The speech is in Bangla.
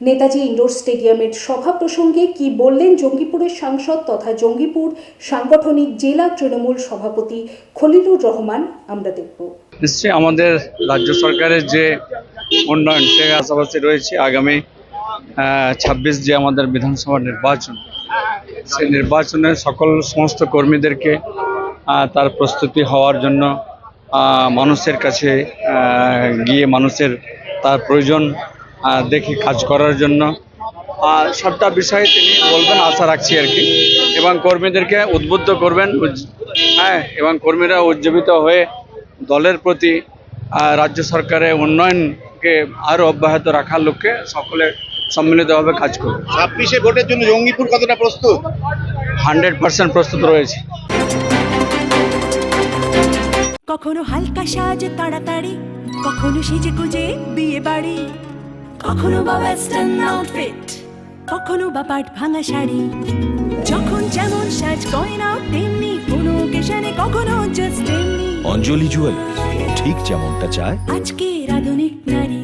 নেতাজি ইন্ডোর স্টেডিয়ামের সভা প্রসঙ্গে কি বললেন জঙ্গিপুরের সাংসদ তথা জঙ্গিপুর সাংগঠনিক জেলা তৃণমূল সভাপতি খলিলুর রহমান, আমরা দেখব। নিশ্চয়ই আমাদের রাজ্য সরকারের যে উন্নয়ন, সে আশাবাসী রয়েছে আগামী ছাব্বিশ যে আমাদের বিধানসভা নির্বাচন, সে নির্বাচনে সকল সমস্ত কর্মীদেরকে তার প্রস্তুতি হওয়ার জন্য মানুষের কাছে গিয়ে মানুষের তার প্রয়োজন দেখে কাজ করার জন্য। আর সবটা বিষয়ে তিনি বলবেন আশা রাখছি আর কি। এবং কর্মীদেরকে উদ্বুদ্ধ করবেন হ্যাঁ এবং কর্মীরা উজ্জীবিত হয়ে দলের প্রতি রাজ্য সরকারের উন্নয়নকে আরও অব্যাহত রাখার লক্ষ্যে সকলে সম্মিলিতভাবে কাজ করবে। ছাব্বিশে ভোটের জন্য জঙ্গিপুর কতটা প্রস্তুত? হান্ড্রেড পার্সেন্ট প্রস্তুত রয়েছে। কখনো হালকা সাজ তাড়াতাড়ি কখনো সেজে গুজে বিয়ে বাড়ি কখনো বা ওয়েস্টার্ন আউটফিট কখনো বা পাট ভাঙা শাড়ি। যখন যেমন সাজ গয়না তেমনি কোন অকেশনে কখনো জাস্ট তেমনি। অঞ্জলি জুয়েলার্স ঠিক যেমনটা চায়। আজকে আধুনিক নারী।